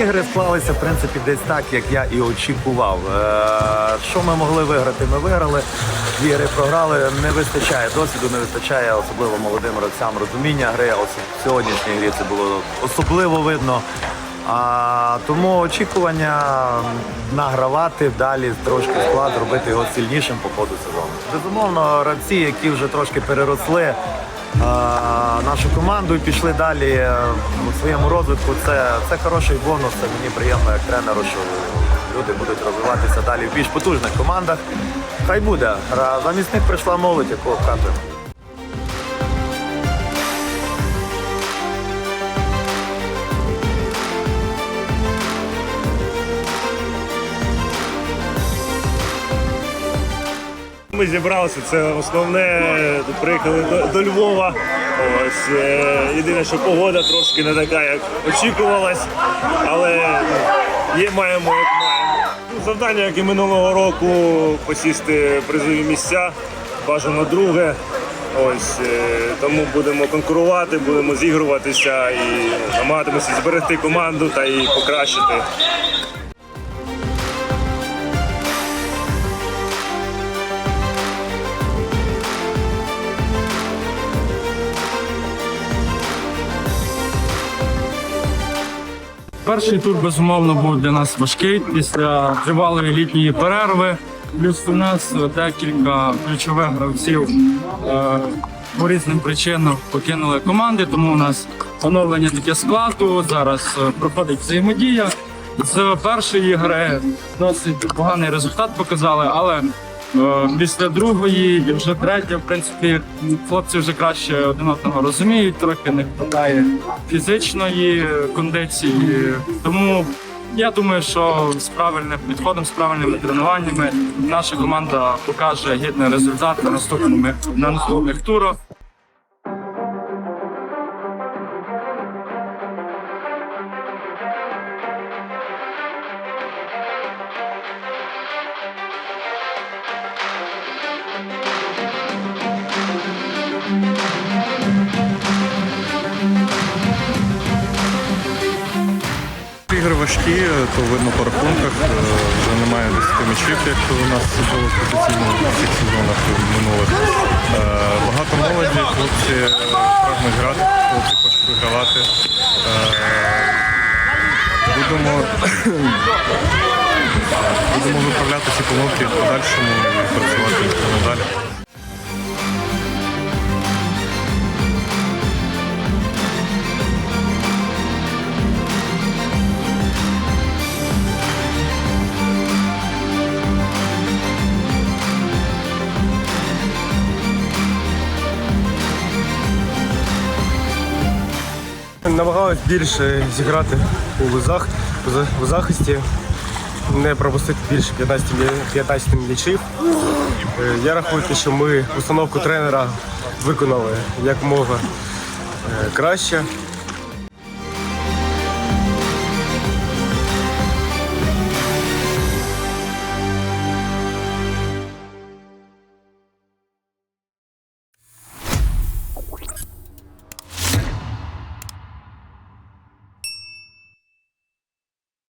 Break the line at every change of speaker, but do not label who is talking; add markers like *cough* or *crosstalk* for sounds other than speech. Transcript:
ігри склалися в принципі десь так, як я і очікував. Е, Що ми могли виграти? Ми виграли. Дві гри програли. Не вистачає досвіду, не вистачає особливо молодим гравцям розуміння гри. Ось в сьогоднішній грі це було особливо видно. А, тому очікування награвати далі трошки склад, робити його сильнішим по ходу сезону. Безумовно, гравці, які вже трошки переросли нашу команду і пішли далі е, у своєму розвитку. Це, це хороший бонус. Це мені приємно як тренеру, що люди будуть розвиватися далі в більш потужних командах. Хай буде. Замість них прийшла молодь, якого вкатуємо.
Ми зібралися, це основне. Приїхали до, до Львова. Ось е, єдине, що погода трошки не така, як очікувалось, але є маємо як маємо. Завдання, як і минулого року, посісти призові місця, бажано друге. Ось е, тому будемо конкурувати, будемо зігруватися і намагатимося зберегти команду та її покращити.
Перший тур безумовно був для нас важкий після тривалої літньої перерви. Плюс у нас декілька ключових гравців е, по різним причинам покинули команди, тому у нас оновлення таке складу. Зараз е, проходить взаємодія. З першої гри досить поганий результат показали, але після другої вже третя, в принципі, хлопці вже краще один одного розуміють, трохи не вистачає фізичної кондиції. Тому я думаю, що з правильним підходом, з правильними тренуваннями наша команда покаже гідний результат на наступних на наступних турах.
Ігри важкі, то видно по рахунках. Е, Вже немає 10 м'ячів, як у нас було в всіх сезонах минулих. Е, Багато молоді, хлопці е, прагнуть грати, хлопці хочуть вигравати. Е, Будемо, *coughs* будемо виправляти ці помилки в подальшому
Намагалась більше зіграти у зах, у захисті, не пропустити більше 15, м'я- 15 м'ячів. Е, Я рахую, що ми установку тренера виконали як мога е, краще.